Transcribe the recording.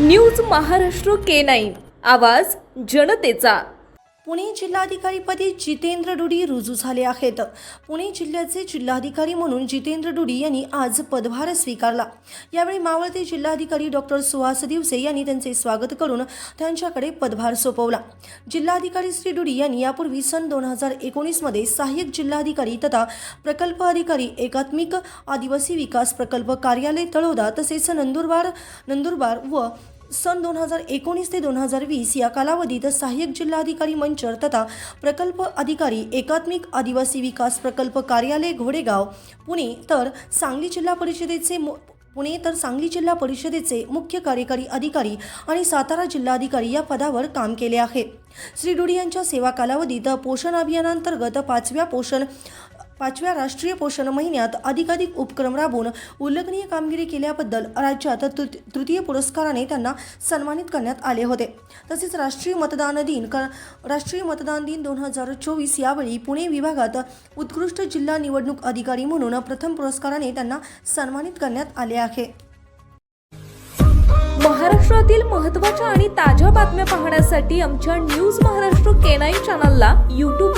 News Maharashtra K nine. आवाज जनतेचा. पुणे जिल्हाधिकारीपदी जितेंद्र डुडी रुजू झाले आहेत. पुणे जिल्ह्याचे जिल्हाधिकारी म्हणून जितेंद्र डुडी यांनी आज पदभार स्वीकारला. यावेळी मावळते जिल्हाधिकारी डॉक्टर सुहास दिवसे यांनी त्यांचे स्वागत करून त्यांच्याकडे पदभार सोपवला. जिल्हाधिकारी श्री डुडी यांनी यापूर्वी सन दोन हजार एकोणीसमध्ये सहाय्यक जिल्हाधिकारी तथा प्रकल्प अधिकारी एकात्मिक आदिवासी विकास प्रकल्प कार्यालय तळोदा तसेच नंदुरबार नंदुरबार व सन दोन हजार एकोणीस ते दोन हजार वीस या कालावधीत सहाय्यक जिल्हाधिकारी मंचर तथा प्रकल्प अधिकारी एकात्मिक आदिवासी विकास प्रकल्प कार्यालय घोडेगाव पुणे तर सांगली जिल्हा परिषदेचे मु- पुणे तर सांगली जिल्हा परिषदेचे मुख्य कार्यकारी अधिकारी आणि सातारा जिल्हाधिकारी या पदावर काम केले आहे. श्री डुडी यांच्या सेवा कालावधीत पोषण अभियानांतर्गत पाचव्या पोषण पाचव्या राष्ट्रीय पोषण महिन्यात अधिकाधिक उपक्रम राबवून उल्लेखनीय कामगिरी केल्याबद्दल राज्यात तृतीय पुरस्काराने त्यांना सन्मानित करण्यात आले होते. तसेच राष्ट्रीय मतदान दिन क राष्ट्रीय मतदान दिन दोन हजार चोवीस यावेळी पुणे विभागात उत्कृष्ट जिल्हा निवडणूक अधिकारी म्हणून प्रथम पुरस्काराने त्यांना सन्मानित करण्यात आले आहे. महाराष्ट्रातील महत्त्वाच्या आणि ताज्या बातम्या पाहण्यासाठी आमच्या न्यूज महाराष्ट्र केनाई चॅनलला यूट्यूब